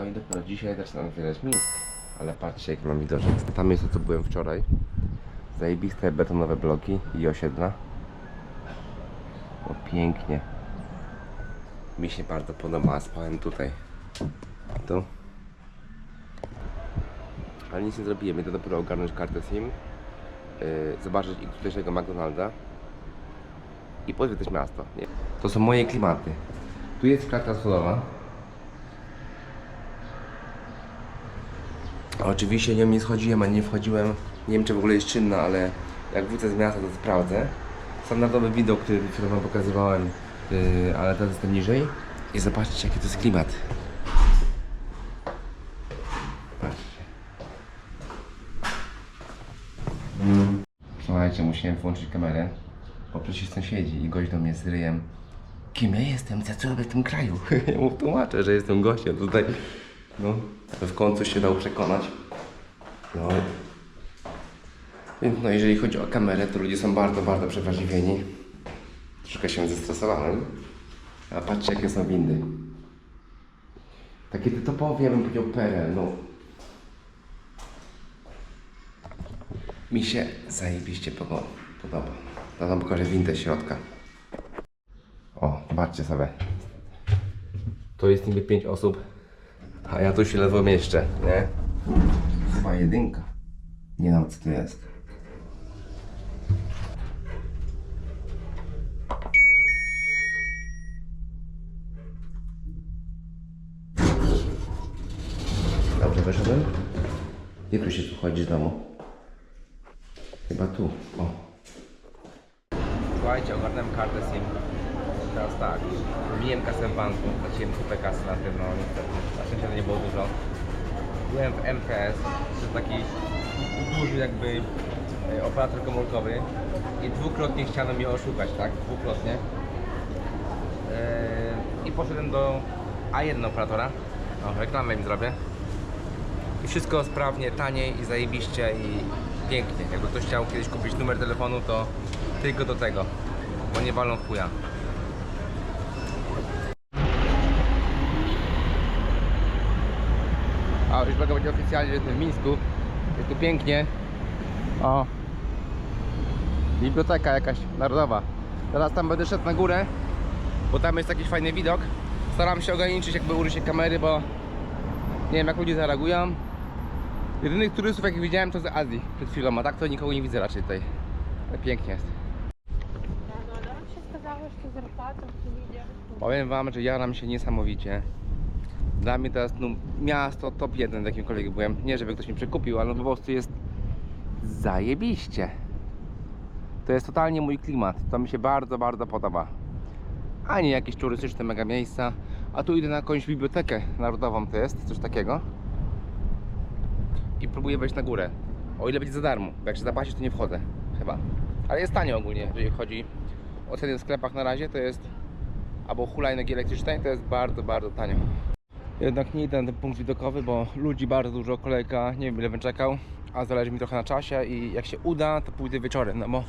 No i dopiero dzisiaj zaczynam otwierać Mińsk. Ale patrzcie jaki mam widoczek. Tam to co byłem wczoraj. Zajebiste betonowe bloki i osiedla. O pięknie. Mi się bardzo podoba, spałem tutaj. Tu. Ale nic nie zrobiłem, idę dopiero ogarnąć kartę SIM. Yy, zobaczyć ich tutejszego McDonalda. I pozwiedzać miasto. Nie? To są moje klimaty. Tu jest klatka schodowa. Oczywiście nią nie schodziłem, a nie wchodziłem. Nie wiem czy w ogóle jest czynna, ale jak wrócę z miasta to sprawdzę. Standardowy widok, który przed wam pokazywałem, yy, ale teraz jestem niżej. I zobaczcie jaki to jest klimat. Patrzcie. Słuchajcie, musiałem włączyć kamerę, bo przecież sąsiedzi i gość do mnie z ryjem. Kim ja jestem? Co ja robię w tym kraju? Ja mu tłumaczę, że jestem gościem tutaj. No, w końcu się dał przekonać. No. Więc no, jeżeli chodzi o kamerę, to ludzie są bardzo, bardzo przewrażliwieni. Troszkę się zestresowałem. A patrzcie, jakie są windy. Takie typowe, ja bym powiedział PRL, no. Mi się zajebiście podoba. To wam pokażę windę środka. O, zobaczcie sobie. To jest niby 5 osób, a ja tu się ledwo mieszczę, nie? Chyba jedynka. Nie wiem co to jest. Dobrze wyszedłem? Gdzie tu się tu chodzi z domu? Chyba tu. O. Słuchajcie, ogarnąłem kartę SIM. Teraz tak. Wymieniłem kasę w banku. Straciłem kupę kasy na tym, no niestety. Na szczęście to nie było dużo. Byłem w MKS. To jest taki duży jakby e, operator komórkowy. I dwukrotnie chciano mnie oszukać, tak? Dwukrotnie. Eee, I poszedłem do A1 operatora. O, reklamę im zrobię. I wszystko sprawnie, taniej i zajebiście i pięknie. Jakby ktoś chciał kiedyś kupić numer telefonu, to tylko do tego, bo nie walą w chuja. niedługo będzie oficjalnie, że jestem w Mińsku. Jest tu pięknie. O. Biblioteka jakaś narodowa. Teraz tam będę szedł na górę, bo tam jest jakiś fajny widok. Staram się ograniczyć jakby użycie kamery, bo nie wiem jak ludzie zareagują. Jedynych turystów jakich widziałem to z Azji przed chwilą, a tak to nikogo nie widzę raczej tutaj. Ale pięknie jest. Powiem wam, że jaram się niesamowicie. Dla mnie jest no, miasto top 1, w jakimkolwiek byłem. Nie, żeby ktoś mi przekupił, ale po prostu jest zajebiście. To jest totalnie mój klimat. To mi się bardzo, bardzo podoba. A nie jakieś turystyczne mega miejsca. A tu idę na jakąś bibliotekę narodową, to jest coś takiego. I próbuję wejść na górę. O ile będzie za darmo. Bo jak się zapłacić, to nie wchodzę. Chyba. Ale jest tanio ogólnie, jeżeli chodzi o ceny w sklepach na razie, to jest albo hulajnogi elektrycznej, to jest bardzo, bardzo tanio. Jednak nie idę na ten punkt widokowy, bo ludzi bardzo dużo, kolejka, nie wiem ile bym czekał, a zależy mi trochę na czasie i jak się uda, to pójdę wieczorem, no bo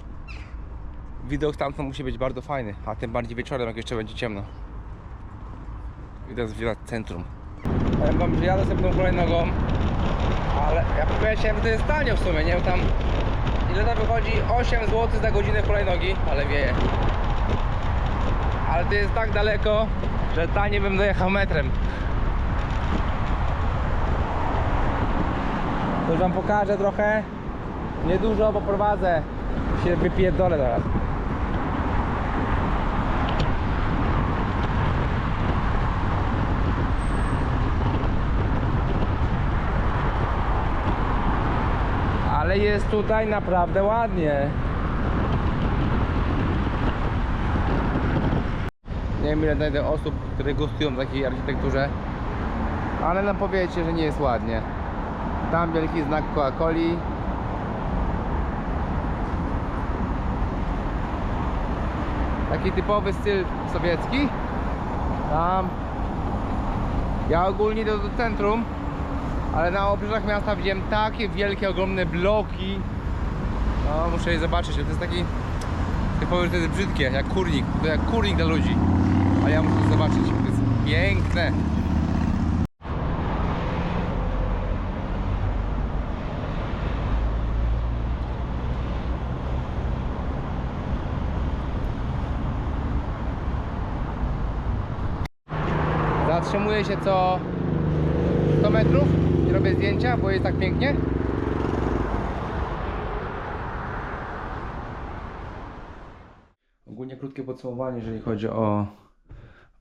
widok stamtąd musi być bardzo fajny, a tym bardziej wieczorem, jak jeszcze będzie ciemno. I to jest Wilat Centrum. Powiem wam, że jadę sobie tą hulajnogą, ale ja powiedziałem, że to jest tanio w sumie, nie wiem tam ile to wychodzi 8 zł za godzinę hulajnogi, ale wieje. Ale to jest tak daleko, że taniej bym dojechał metrem. Już wam pokażę trochę. Niedużo, bo prowadzę. Się wypierdolę teraz. Ale jest tutaj naprawdę ładnie. Nie wiem ile znajdę osób, które gustują w takiej architekturze Ale nam powiecie, że nie jest ładnie Tam wielki znak Coca-Coli Taki typowy styl sowiecki Tam Ja ogólnie idę do centrum Ale na obrzeżach miasta widziałem takie wielkie, ogromne bloki No muszę je zobaczyć, to jest taki Typowo, że to jest brzydkie, jak kurnik. To jak kurnik dla ludzi. A ja muszę to zobaczyć. To jest piękne. Się co 100 metrów i robię zdjęcia, bo jest tak pięknie. Ogólnie krótkie podsumowanie, jeżeli chodzi o,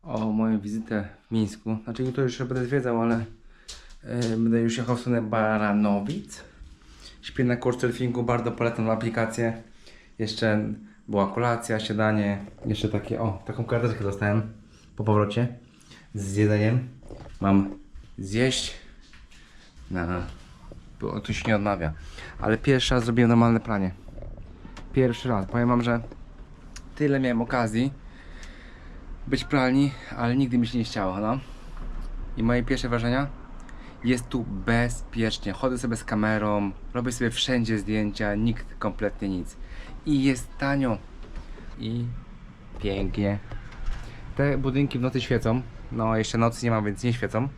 o moją wizytę w Mińsku. Znaczy jutro już będę zwiedzał, ale e, będę już jechał w stronę Baranowic. Śpię na couchsurfingu, bardzo polecam aplikację. Jeszcze była kolacja, śniadanie, jeszcze takie, o, taką karteczkę dostałem po powrocie z jedzeniem. Mam zjeść na... Bo to się nie odmawia. Ale pierwszy raz zrobiłem normalne pranie. Pierwszy raz. Powiem wam, że tyle miałem okazji być w pralni, ale nigdy mi się nie chciało, no. I moje pierwsze wrażenia? Jest tu bezpiecznie. Chodzę sobie z kamerą, robię sobie wszędzie zdjęcia, nikt kompletnie nic. I jest tanio. I pięknie. Te budynki w nocy świecą. No, jeszcze nocy nie ma, więc nie świecą.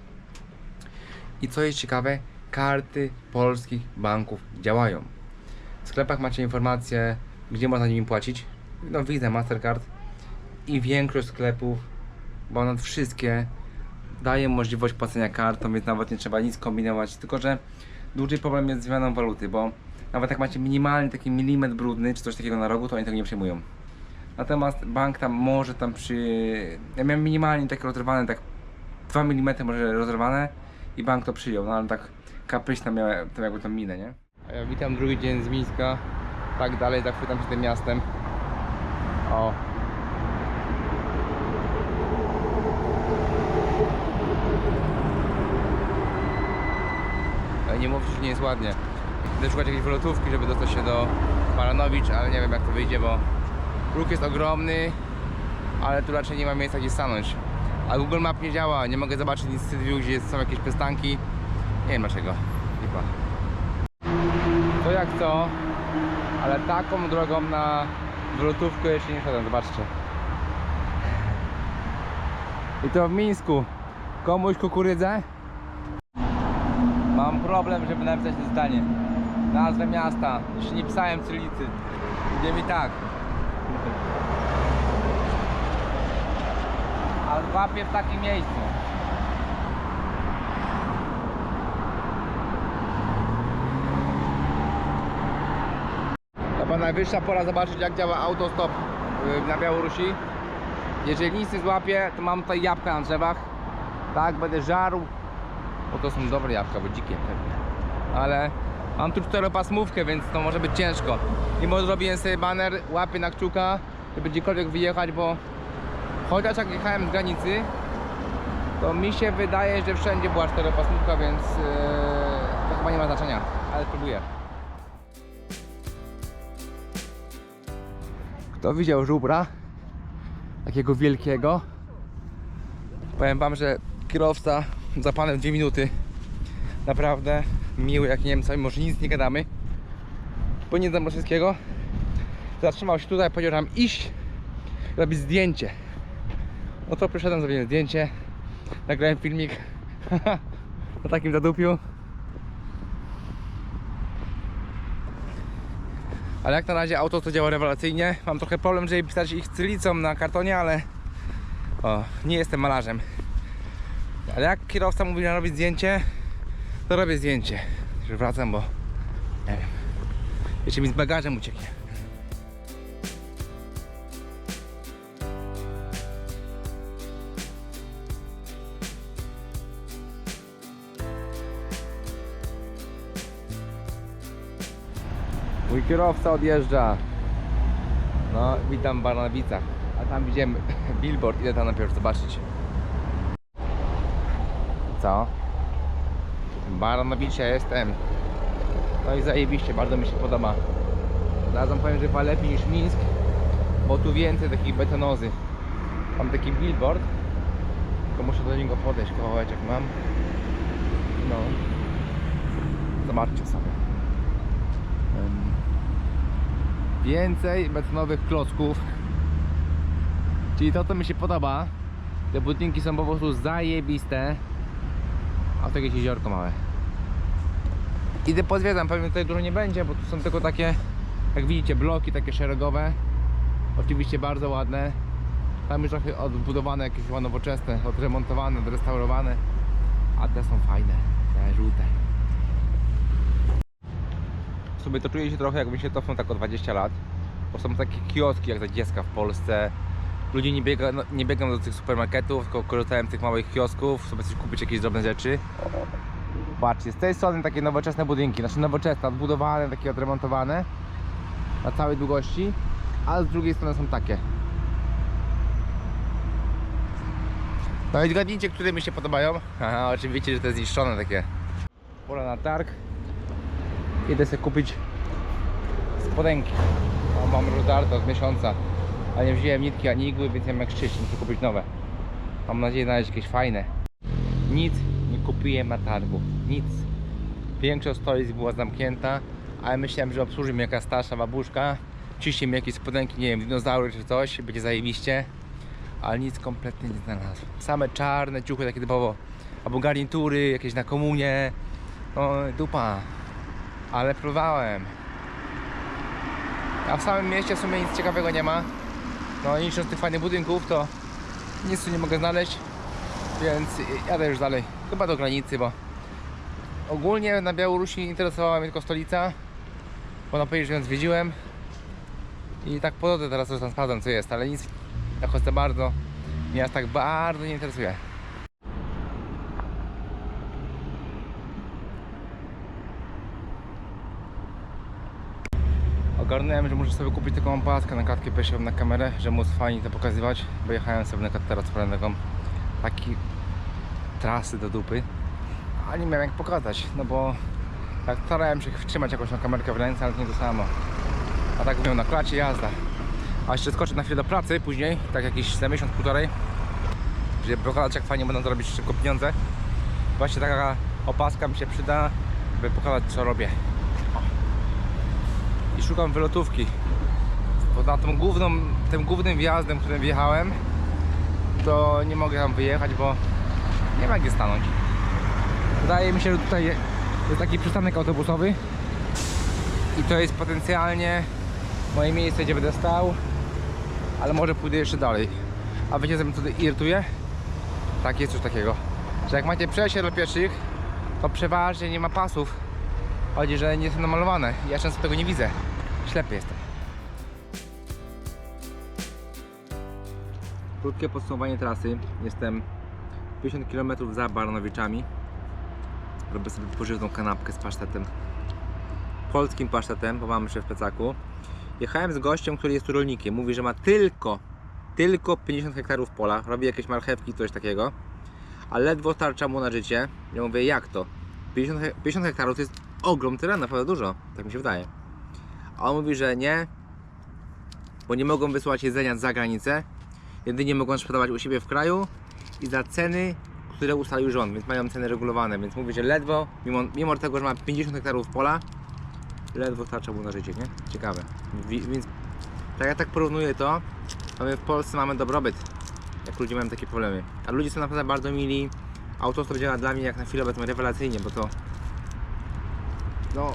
I co jest ciekawe, karty polskich banków działają. W sklepach macie informacje, gdzie można nimi płacić. No, Visa, Mastercard. I większość sklepów, bo nawet wszystkie, daje możliwość płacenia kartą, więc nawet nie trzeba nic kombinować. Tylko, że duży problem jest z zmianą waluty, bo nawet jak macie minimalny taki milimetr brudny, czy coś takiego na rogu, to oni tego nie przyjmują. Natomiast bank tam może tam przy... Ja miałem minimalnie takie rozerwane, tak 2 mm może rozerwane i bank to przyjął, no ale tak kapryśna miałem tam jakby tą minę, nie? A ja witam drugi dzień z Mińska. Tak dalej zachwytam się tym miastem. O. Nie mówcie, że nie jest ładnie. Chcę szukać jakiejś wylotówki, żeby dostać się do Baranowicz, ale nie wiem jak to wyjdzie, bo ruch jest ogromny, ale tu raczej nie ma miejsca gdzie stanąć. A Google Map nie działa, nie mogę zobaczyć nic z View, gdzie są jakieś przystanki. Nie wiem dlaczego. Lipa. To jak co, ale taką drogą na wylotówkę jeszcze nie szedłem, zobaczcie. I to w Mińsku. Komuś kukurydzę? Mam problem, żeby napisać to zdanie. Nazwę miasta. Jeszcze nie pisałem cyrylicy. Idzie mi tak. A łapię w takim miejscu. Chyba najwyższa pora zobaczyć jak działa autostop y, na Białorusi. Jeżeli nic nie złapię, to mam tutaj jabłka na drzewach. Tak, będę żarł. Bo to są dobre jabłka, bo dzikie pewnie. Ale mam tu czteropasmówkę, więc to może być ciężko. Może zrobiłem sobie baner, łapię na kciuka, żeby gdziekolwiek wyjechać, bo chociaż jak jechałem z granicy, to mi się wydaje, że wszędzie była czteropasmówka, więc yy, to chyba nie ma znaczenia, ale spróbuję. Kto widział żubra? Takiego wielkiego? Powiem wam, że kierowca za panem dwie minuty. Naprawdę miły jak Niemca, mimo że nic nie gadamy. Bo nie znam. Zatrzymał się tutaj, powiedział nam iść robić zdjęcie. No to przyszedłem, zrobiłem zdjęcie. Nagrałem filmik na takim zadupiu. Ale jak na razie auto to działa rewelacyjnie. Mam trochę problem, żeby pisać ich cyrylicą na kartonie, ale o, nie jestem malarzem. Ale jak kierowca mówi, że robić zdjęcie, to robię zdjęcie. Już wracam, bo nie wiem. Jeszcze mi z bagażem ucieknie. Kierowca odjeżdża. No, witam w Barnawicach. A tam widzimy billboard, idę tam najpierw zobaczyć. Co? Baranowicie jestem. No i zajebiście, bardzo mi się podoba. Zarazem powiem, że chyba lepiej niż Mińsk, bo tu więcej takich betonozy. Mam taki billboard, tylko muszę do niego podejść, kawałeczek mam. No. Zobaczcie sobie. Więcej betonowych klocków. Czyli to, co mi się podoba. Te budynki są po prostu zajebiste. A tu jakieś jeziorko małe. Idę pozwiedzam, pewnie tutaj dużo nie będzie, bo tu są tylko takie, jak widzicie, bloki takie szeregowe. Oczywiście bardzo ładne. Tam już trochę odbudowane, jakieś nowoczesne, odremontowane, odrestaurowane. A te są fajne, te żółte. W sumie to czuję się trochę jakbym się cofnął tak o 20 lat. Bo są takie kioski jak dla dziecka w Polsce. Ludzie nie, biega, no, nie biegną do tych supermarketów, tylko korzystają z tych małych kiosków, sobie coś kupić jakieś drobne rzeczy. Patrzcie, z tej strony takie nowoczesne budynki, znaczy nowoczesne, odbudowane, takie odremontowane na całej długości, a z drugiej strony są takie. No i zgadnijcie, które mi się podobają. Aha, oczywiście, że te zniszczone takie. Pora na targ. Idę sobie kupić spodenki. Mam rodarto od miesiąca. A nie wziąłem nitki ani igły, więc nie wiem jak szczyć, muszę kupić nowe. Mam nadzieję znaleźć jakieś fajne. Nic nie kupiłem na targu. Nic. Większość stolic była zamknięta, a ja myślałem, że obsłuży mnie jakaś starsza babuszka. Ciśnie mi jakieś spodenki, nie wiem, dinozaury czy coś, będzie zajebiście. Ale nic kompletnie nie znalazłem. Same czarne ciuchy takie typowo. Albo garnitury, jakieś na komunie. No dupa. Ale próbowałem. A w samym mieście w sumie nic ciekawego nie ma. No i licząc tych fajnych budynków, to nic tu nie mogę znaleźć. Więc jadę już dalej. Chyba do granicy, bo ogólnie na Białorusi interesowała mnie tylko stolica. Bo na że zwiedziłem. I tak po drodze teraz już tam sprawdzam co jest, ale nic jakoś za bardzo mnie aż tak bardzo nie interesuje. Ogarnąłem, że muszę sobie kupić taką opaskę na klatkę piersiową na kamerę, żeby móc fajnie to pokazywać. Bo jechałem sobie na teraz poranego taki trasy do dupy, a nie miałem jak pokazać, no bo tak starałem się wtrzymać jakąś na kamerkę w ręce, ale nie to samo. A tak miał na klacie jazda. A jeszcze skoczę na chwilę do pracy później, tak jakiś za miesiąc, półtorej, żeby pokazać jak fajnie będą zarobić szybko pieniądze. Właśnie taka opaska mi się przyda, by pokazać co robię. Szukam wylotówki. Bo na tą główną, tym głównym wjazdem, którym wjechałem, to nie mogę tam wyjechać, bo nie ma gdzie stanąć. Wydaje mi się, że tutaj jest taki przystanek autobusowy i to jest potencjalnie moje miejsce, gdzie będę stał, ale może pójdę jeszcze dalej. A wiecie, co mnie tutaj irytuje? Tak, jest coś takiego, że jak macie przejście dla pieszych, to przeważnie nie ma pasów. Chodzi, że nie są namalowane. Ja często tego nie widzę. Ślepy jestem. Krótkie podsumowanie trasy. Jestem 50 km za Baranowiczami. Robię sobie pożywną kanapkę z pasztetem. Polskim pasztetem, bo mamy się w plecaku. Jechałem z gościem, który jest tu rolnikiem. Mówi, że ma tylko, tylko 50 hektarów pola. Robi jakieś marchewki, coś takiego. A ledwo starcza mu na życie. Ja mówię, jak to? 50, he- 50 hektarów to jest ogrom terenu, naprawdę dużo. Tak mi się wydaje. A on mówi, że nie, bo nie mogą wysłać jedzenia za granicę. Jedynie mogą sprzedawać u siebie w kraju i za ceny, które ustalił rząd, więc mają ceny regulowane. Więc mówi, że ledwo, mimo, mimo tego, że ma 50 hektarów pola, ledwo starcza mu na życie, nie? Ciekawe. Wi- Więc tak ja tak porównuję to, to my w Polsce mamy dobrobyt, jak ludzie mają takie problemy. A ludzie są naprawdę bardzo mili. Autostop działa dla mnie jak na chwilę obecną rewelacyjnie, bo to no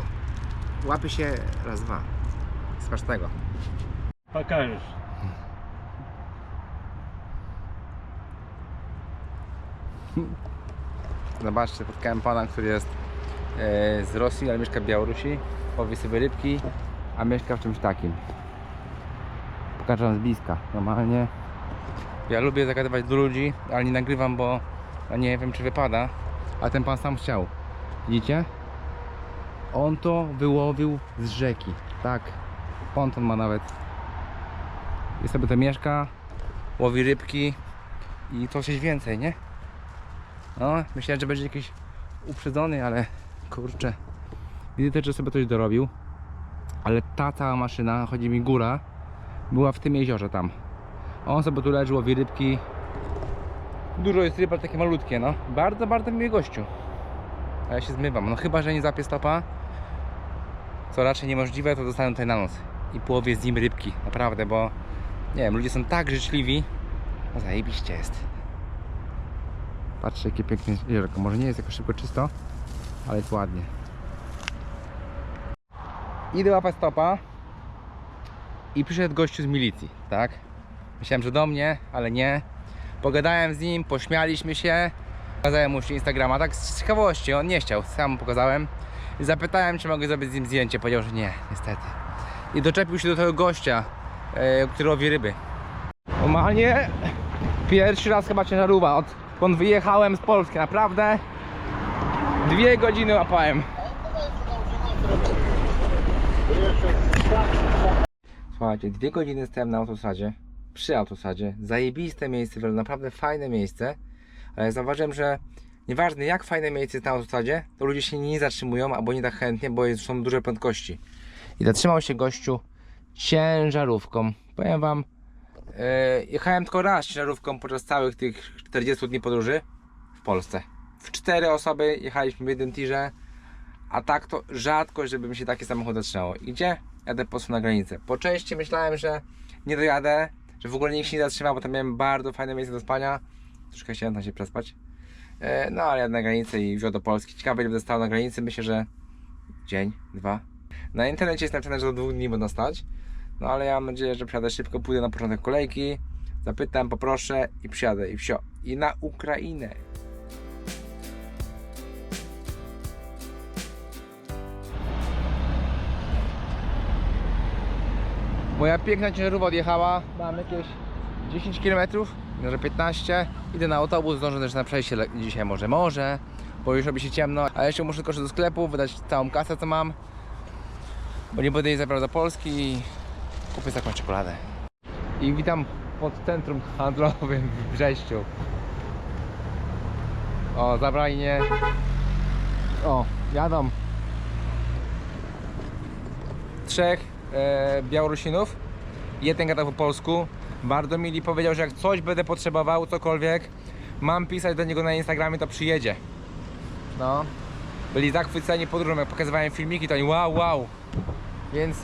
łapie się raz, dwa. Smacznego. Pokażesz. Zobaczcie, spotkałem pana, który jest e, z Rosji, ale mieszka w Białorusi. Powie sobie rybki, a mieszka w czymś takim. Pokażę wam z bliska. Normalnie. Ja lubię zagadywać do ludzi, ale nie nagrywam, bo nie wiem czy wypada. A ten pan sam chciał. Widzicie? On to wyłowił z rzeki. Tak. Ponton ma nawet. I sobie to mieszka, łowi rybki i to coś więcej, nie? No, myślałem, że będzie jakiś uprzedzony, ale kurczę. Widzę też, że sobie coś dorobił. Ale ta cała maszyna, chodzi mi góra, była w tym jeziorze tam. On sobie tu leży, łowi rybki. Dużo jest ryb, ale takie malutkie, no. Bardzo, bardzo miły gościu. A ja się zmywam. No chyba, że nie zapie stopa, co raczej niemożliwe, to dostanę tutaj na noc. I połowię z nim rybki, naprawdę, bo nie wiem, ludzie są tak życzliwi. No zajebiście jest. Patrzcie jakie piękne jeziorko. Może nie jest jakoś szybko czysto, ale jest ładnie. Idę łapać stopa i przyszedł gościu z milicji, tak? Myślałem, że do mnie, ale nie. Pogadałem z nim, pośmialiśmy się. Pokazałem mu Instagrama, tak z ciekawości, on nie chciał, sam pokazałem. I zapytałem, czy mogę zrobić z nim zdjęcie. Powiedział, że nie, niestety. I doczepił się do tego gościa, e, który łowi ryby. Normalnie pierwszy raz chyba ciężarówka, odkąd wyjechałem z Polski, naprawdę dwie godziny łapałem. Słuchajcie, dwie godziny stałem na autostradzie, przy autostradzie, zajebiste miejsce, naprawdę fajne miejsce, ale zauważyłem, że nieważne jak fajne miejsce jest na to ludzie się nie zatrzymują albo nie tak chętnie, bo są duże prędkości. I zatrzymał się gościu ciężarówką. Powiem wam, e, jechałem tylko raz ciężarówką podczas całych tych 40 dni podróży w Polsce. W cztery osoby jechaliśmy w jednym tirze, a tak to rzadko, żeby mi się takie samochód zatrzymało. I gdzie? Jadę po prostu na granicę. Po części myślałem, że nie dojadę, że w ogóle nikt się nie zatrzyma, bo tam miałem bardzo fajne miejsce do spania. Troszkę chciałem tam się przespać. E, No ale jadę na granicę i wziął do Polski. Ciekawe ile stał na granicy. Myślę, że dzień, dwa. Na internecie jest napisane, że do dwóch dni będą stać. No ale ja mam nadzieję, że przyjadę szybko, pójdę na początek kolejki, zapytam, poproszę i przyjadę i wsio. I na Ukrainę. Moja piękna ciężarówka odjechała, mam jakieś 10 km, może 15. Idę na autobus, zdążę też na przejście dzisiaj może, może, bo już robi się ciemno. Ale jeszcze muszę tylko do sklepu, wydać całą kasę co mam, bo nie będę jej do Polski i kupię taką czekoladę. I witam pod centrum handlowym w Brześciu. O, zabrali mnie. O, jadą. Trzech e, Białorusinów. Jeden gadał po polsku. Bardzo mili powiedział, że jak coś będę potrzebował, cokolwiek, mam pisać do niego na Instagramie, to przyjedzie. No. Byli zachwyceni podróżą, jak pokazywałem filmiki, to oni wow, wow. Więc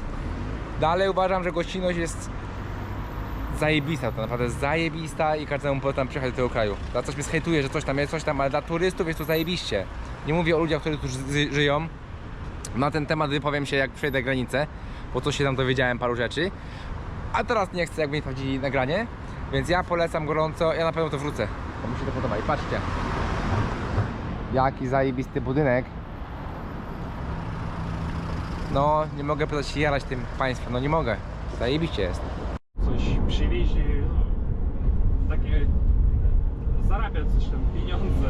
dalej uważam, że gościnność jest zajebista, to naprawdę zajebista i każdemu polecam przyjechać do tego kraju. Za coś mnie zhejtuje, że coś tam jest, coś tam, ale dla turystów jest to zajebiście. Nie mówię o ludziach, którzy tu ży- żyją. Na ten temat wypowiem się jak przejdę granicę, bo to się tam dowiedziałem paru rzeczy. A teraz nie chcę, jakby mi sprawdzili nagranie, więc ja polecam gorąco, ja na pewno to wrócę, bo mi się to podoba. I patrzcie, jaki zajebisty budynek. No, nie mogę przestać się jarać tym państwem, no nie mogę. Zajebiście jest. Coś przywieźli, takie zarabiać coś tam, pieniądze.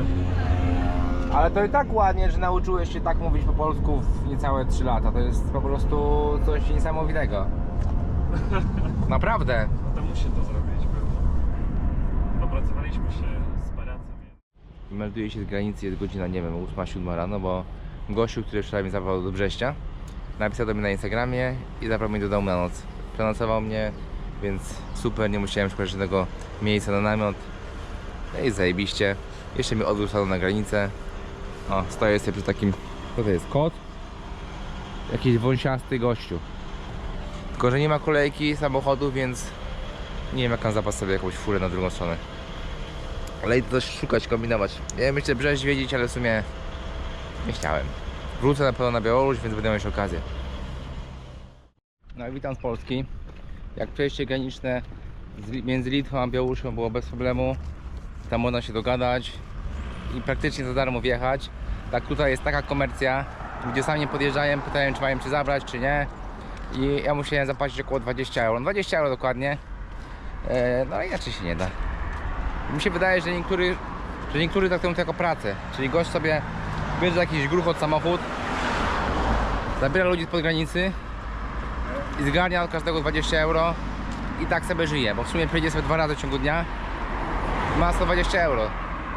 Ale to i tak ładnie, że nauczyłeś się tak mówić po polsku w niecałe 3 lata. To jest po prostu coś niesamowitego. Naprawdę. No to musi to zrobić pewnie. Dopracowaliśmy się z paracem. Melduję się z granicy, jest godzina, nie wiem, 8-7 rano, bo gościu, który wczoraj mnie zabrał do Brześcia, napisał do mnie na Instagramie i zabrał mnie do domu na noc. Przenocował mnie, więc super, nie musiałem szukać żadnego miejsca na namiot. No i zajebiście. Jeszcze mnie odwrócono na granicę. O, stoję sobie przy takim, co to jest, kot? Jakiś wąsiasty gościu. Tylko, że nie ma kolejki samochodów, więc nie wiem jak on zapas sobie jakąś furę na drugą stronę. Ale idę coś szukać, kombinować. Ja myślę Brześć wiedzieć, ale w sumie nie chciałem. Wrócę na pewno na Białoruś, więc będę mieć okazję. No i witam z Polski. Jak przejście graniczne między Litwą a Białorusią było bez problemu. Tam można się dogadać i praktycznie za darmo wjechać. Tak tutaj jest taka komercja, gdzie sami podjeżdżają, pytają czy mają czy zabrać, czy nie. I ja musiałem zapłacić około 20 euro. 20 euro dokładnie. E, no inaczej się nie da. Mi się wydaje, że niektórzy, że niektórzy traktują to jako pracę. Czyli gość sobie bierze jakiś gruchot samochód, zabiera ludzi spod granicy i zgarnia od każdego 20 euro i tak sobie żyje, bo w sumie przyjdzie sobie dwa razy w ciągu dnia ma 120 euro,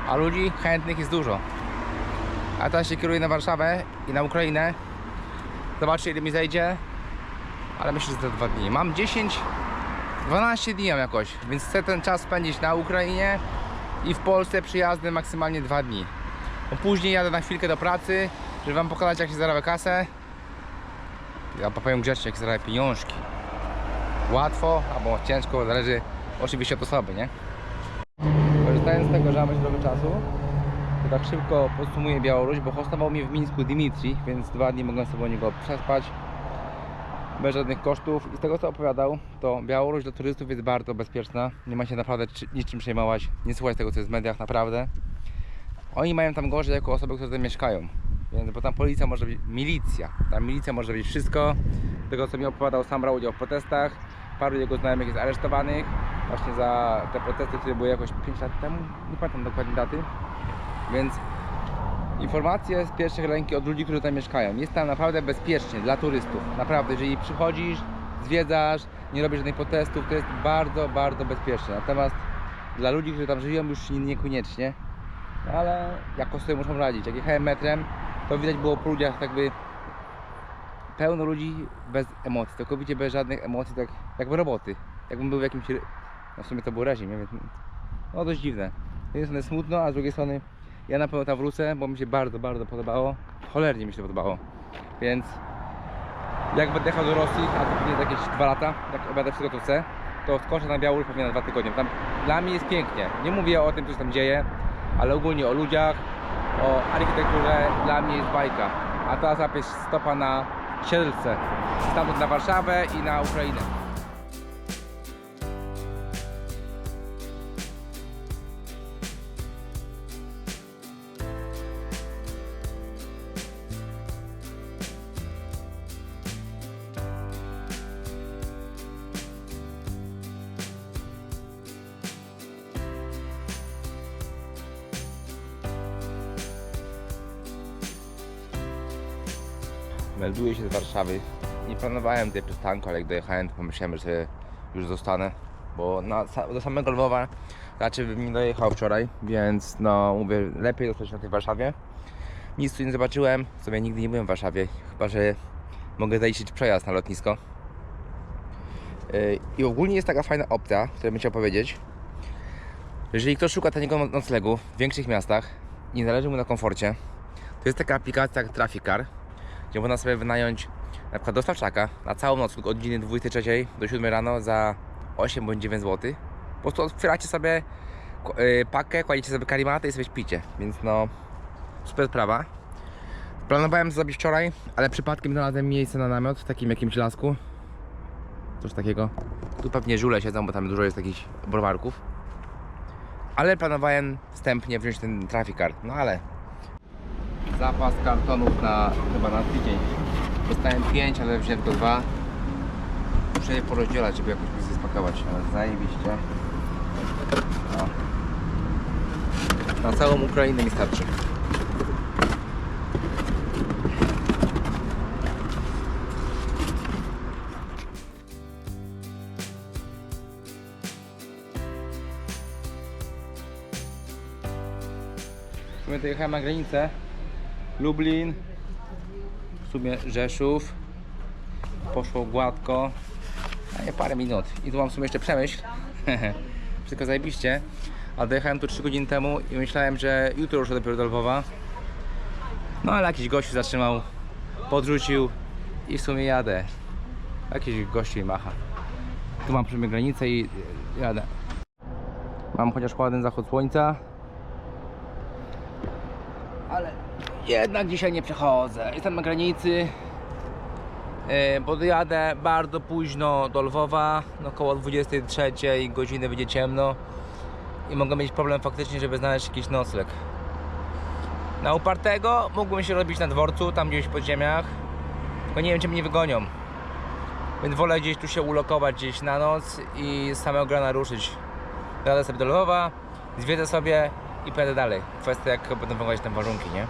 a ludzi chętnych jest dużo. A teraz się kieruję na Warszawę i na Ukrainę. Zobaczcie ile mi zejdzie, ale myślę, że to dwa dni. Mam 10 12 dni jakoś, więc chcę ten czas spędzić na Ukrainie i w Polsce przyjazdy maksymalnie 2 dni. Bo później jadę na chwilkę do pracy, żeby wam pokazać jak się zarabia kasę. Ja powiem grzecznie, jak się zarabia pieniążki. Łatwo albo ciężko, zależy oczywiście od osoby, nie? Korzystając z tego, że mamy trochę czasu, to tak szybko podsumuję Białoruś, bo hostował mnie w Mińsku Dimitri, więc dwa dni mogłem sobie u niego przespać. Bez żadnych kosztów. I z tego co opowiadał, to Białoruś dla turystów jest bardzo bezpieczna. Nie ma się naprawdę czy- niczym przejmować. Nie słuchać tego, co jest w mediach, naprawdę. Oni mają tam gorzej jako osoby, które tam mieszkają. Więc, bo tam policja może być, milicja, tam milicja może być wszystko. Z tego co mi opowiadał, sam brał udział w protestach. Paru jego znajomych jest aresztowanych właśnie za te protesty, które były jakoś 5 lat temu. Nie pamiętam dokładnie daty. Więc informacje z pierwszych ręki od ludzi, którzy tam mieszkają. Jest tam naprawdę bezpiecznie dla turystów. Naprawdę, jeżeli przychodzisz, zwiedzasz, nie robisz żadnych protestów, to jest bardzo, bardzo bezpieczne. Natomiast dla ludzi, którzy tam żyją, już niekoniecznie. No ale jakoś sobie muszą radzić. Jak jechałem metrem, to widać było po ludziach jakby pełno ludzi bez emocji, całkowicie bez żadnych emocji, tak jakby roboty. Jakbym był w jakimś... No w sumie to był reżim, więc no dość dziwne. Z jednej strony smutno, a z drugiej strony ja na pewno tam wrócę, bo mi się bardzo, bardzo podobało. Cholernie mi się podobało. Więc jak będę jechał do Rosji, a to pewnie za jakieś dwa lata, jak będę wszystko to chcę, to skoczę na Białoruś pewnie na dwa tygodnie. Tam dla mnie jest pięknie. Nie mówię o tym, co się tam dzieje, ale ogólnie o ludziach, o architekturze. Dla mnie jest bajka. A teraz złapię stopa na Siedlce. Stamtąd na Warszawę i na Ukrainę. Melduję się z Warszawy. Nie planowałem tutaj przystanku, ale jak dojechałem, to pomyślałem, że sobie już zostanę, bo na, do samego Lwowa raczej bym nie dojechał wczoraj, więc no mówię, lepiej zostać na tej Warszawie. Nic tu nie zobaczyłem, w sumie nigdy nie byłem w Warszawie, chyba że mogę zaliczyć przejazd na lotnisko. Yy, I ogólnie jest taka fajna opcja, którą bym chciał powiedzieć. Jeżeli ktoś szuka taniego no- noclegu w większych miastach i zależy mu na komforcie, to jest taka aplikacja jak Traficar, gdzie można sobie wynająć na przykład dostawczaka na całą noc od godziny 23 do 7 rano za 8 bądź 9 zł. Po prostu otwieracie sobie y, pakę, kładziecie sobie karimatę i sobie śpicie, więc no super sprawa. Planowałem to zrobić wczoraj, ale przypadkiem znalazłem miejsce na namiot w takim jakimś lasku. Coś takiego. Tu pewnie żule siedzą, bo tam dużo jest jakichś browarków. Ale planowałem wstępnie wziąć ten trafikar, no ale zapas kartonów na chyba na tydzień. Dostałem 5, ale wziąłem tylko dwa. Muszę je porozdzielać, żeby jakoś mi spakować, ale zajebiście. No. Na całą Ukrainę mi starczy. Sumie dojechałem na granicę. Lublin, w sumie Rzeszów. Poszło gładko. A nie parę minut. I tu mam w sumie jeszcze przemyśl. Wszystko zajebiście. A dojechałem tu 3 godziny temu i myślałem, że jutro ruszę dopiero do Lwowa. No ale jakiś gościu zatrzymał, podrzucił i w sumie jadę. Jakiś gościu i macha. Tu mam przy mnie granicę i jadę. Mam chociaż ładny zachód słońca. Ale jednak dzisiaj nie przechodzę. Jestem na granicy. Bo dojadę bardzo późno do Lwowa, no około 23 godziny będzie ciemno i mogę mieć problem faktycznie, żeby znaleźć jakiś nocleg. Na upartego mógłbym się robić na dworcu, tam gdzieś w podziemiach, tylko nie wiem czy mnie wygonią. Więc wolę gdzieś tu się ulokować gdzieś na noc i z samego grana ruszyć. Jadę sobie do Lwowa, zwiedzę sobie i pojadę dalej. Kwestia jak będą wyglądać te warunki, nie?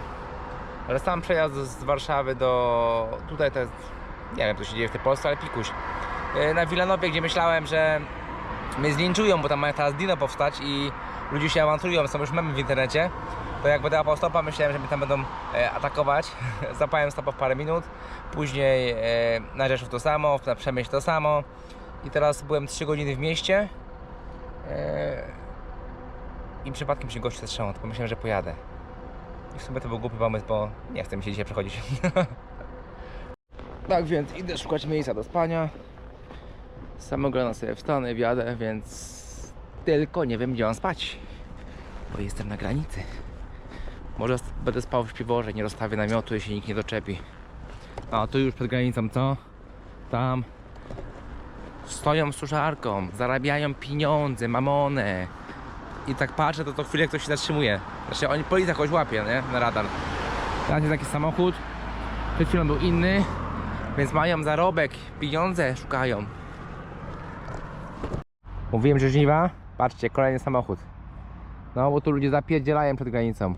Ale sam przejazd z Warszawy do... tutaj to jest... Nie wiem co się dzieje w tej Polsce, ale pikuś. Yy, Na Wilanowie, gdzie myślałem, że mnie zlinczują, bo tam mają teraz dino powstać i ludzie się awanturują, są już memy w internecie. To jak będę łapał stopa, myślałem, że mnie tam będą e, atakować. Zapałem stopa w parę minut. Później e, na Rzeszów to samo, na Przemyśl to samo. I teraz byłem 3 godziny w mieście. E, I przypadkiem się gość zatrzymał, to pomyślałem, że pojadę. I w sumie to był głupi pomysł, bo nie chcę mi się dzisiaj przechodzić. tak więc idę szukać miejsca do spania. Z samego rana sobie wstanę, wjadę, więc tylko nie wiem gdzie mam spać. Bo jestem na granicy. Może będę spał w śpiworze, nie rozstawię namiotu, jeśli nikt nie doczepi. A tu już przed granicą co? Tam stoją suszarką, zarabiają pieniądze, mamonę. I tak patrzę, to co chwilę ktoś się zatrzymuje. Znaczy oni policja kogoś łapie, nie? Na radar. Teraz jest taki samochód. Przed chwilą był inny. Więc mają zarobek, pieniądze szukają. Mówiłem, że żniwa. Patrzcie, kolejny samochód. No, bo tu ludzie zapierdzielają przed granicą.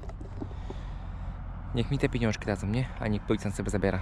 Niech mi te pieniążki dadzą, nie? A niech policjant sobie zabiera.